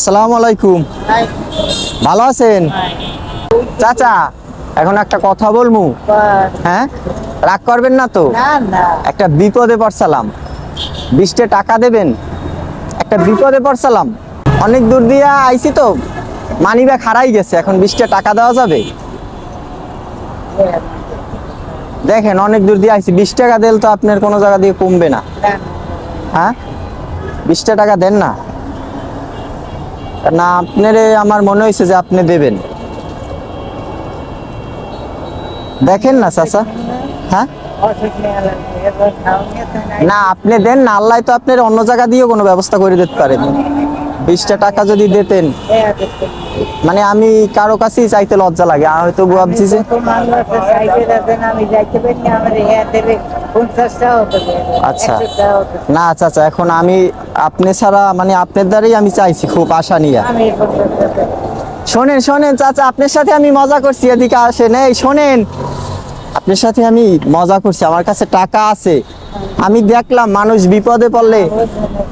আসসালামু আলাইকুম। ভালো আছেন? চাচা এখন একটা কথা বলমু। হ্যাঁ? রাগ করবেন না তো? একটা বিপদে পড়ছিলাম। বিশটে টাকা দেবেন? একটা বিপদে পড়ছিলাম। অনেক দূর দিয়ে আইছি তো। মানি ব্যাগ হারাই গেছে। এখন বিশটে টাকা দেওয়া যাবে? দেখেন অনেক দূর দিয়ে আইছি। বিশ টাকা দিল তো আপনার কোনো জায়গা দিয়ে কমবে না। হ্যাঁ? বিশটা টাকা দেন না? না, আপনারে আমার মনে হয়েছে যে আপনি দেবেন। দেখেন না, চাচা। হ্যাঁ? না, আপনি দেন না, আল্লাহ তো আপনার অন্য জায়গা দিয়েও কোনো ব্যবস্থা করে দিতে পারেন বিশটা টাকা যদি দিতেন। মানে আমি কারও কাছেই চাইতে লজ্জা লাগে। হয়তো ভাবছি যে পারি না আচ্ছা। চাচা এখন আমি আপনি ছাড়া মানে আপনার দ্বারাই আমি চাইছি খুব আশা নিয়ে। শোনেন শোনেন, চাচা, আপনার সাথে আমি মজা করছি, এদিকে আসেন। এই, শোনেন, আপনার সাথে আমি মজা করছি, আমার কাছে টাকা আছে। আমি দেখলাম মানুষ বিপদে পড়লে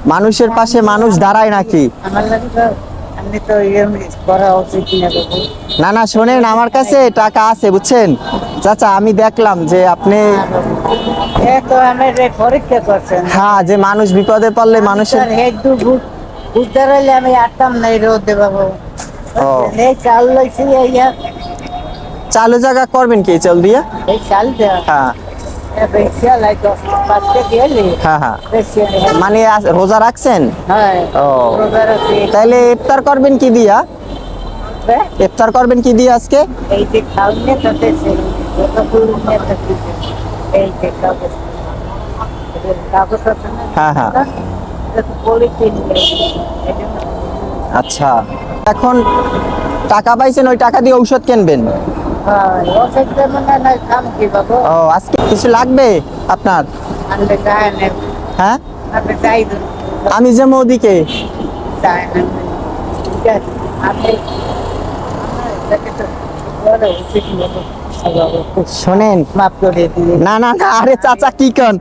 মানুষের পাশে মানুষ দাঁড়ায় নাকি। আমার তো। না না শোনেন আমার কাছে টাকা আছে বুঝছেন? চাচা আমি দেখলাম যে আপনি পরীক্ষা করছেন। হ্যাঁ যে মানুষ বিপদে পড়লে মানুষের আমি আটতাম রোদে বাবু। এই চাল লইছি ইয়া চালু জায়গা করবেন কি চল দিয়া? এই চাল দেওয়া হ্যাঁ। হ্যাঁ হ্যাঁ। মানে রোজা রাখছেন। তাইলে ইফতার করবেন কি দিয়া? ইফতার করবেন কি দিয়ে আজকে? এই যে খাওয়ালে তাতে সে যত ফুল নিয়ে থাকতেছে এই যে কাগজ কাগজ আছে না? হ্যাঁ, হ্যাঁ। পলিথিন আচ্ছা। এখন টাকা পাইছেন ওই টাকা দিয়ে ঔষধ কিনবেন? হ্যাঁ ও আজকে কিছু লাগবে আপনার? হ্যাঁ? আমি যে ওদিকে শোনেন। না না না আরে চাচা কি কন?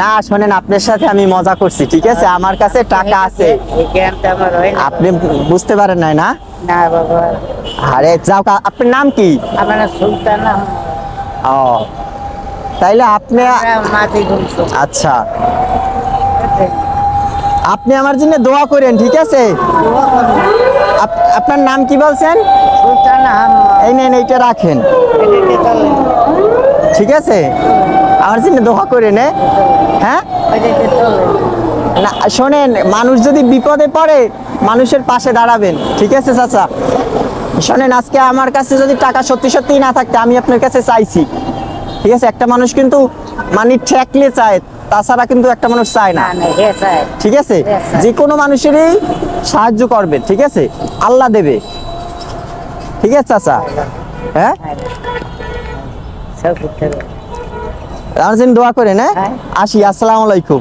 না শোনেন আপনার সাথে আমি মজা করছি ঠিক আছে? আমার কাছে টাকা আছে। আপনি বুঝতে পারেন নাই না? বাবা। আরে যাও আপনার নাম কি? আমার ও তাইলে আপনি আচ্ছা। আপনি আমার জন্য দোয়া করেন ঠিক আছে? আপনার নাম কি বলছেন? এই নেন এইটা রাখেন। ঠিক আছে? আমার জন্য দোয়া করে নে হ্যাঁ? না শোনেন মানুষ যদি বিপদে পড়ে মানুষের পাশে দাঁড়াবেন। ঠিক আছে চাচা? শোনেন আজকে আমার কাছে যদি টাকা সত্যি সত্যি না থাকতে আমি আপনার কাছে চাইছি। ঠিক আছে? একটা মানুষ কিন্তু মানে ঠেকলে চায়। তাছাড়া কিন্তু একটা মানুষ চায় না। ঠিক আছে? যে কোনো মানুষেরই সাহায্য করবে ঠিক আছে? আল্লাহ দেবে। ঠিক আছে চাচা? হ্যাঁ? জন্য দোয়া করেন হ্যাঁ? হ্যাঁ। আসি আসসালামু আলাইকুম।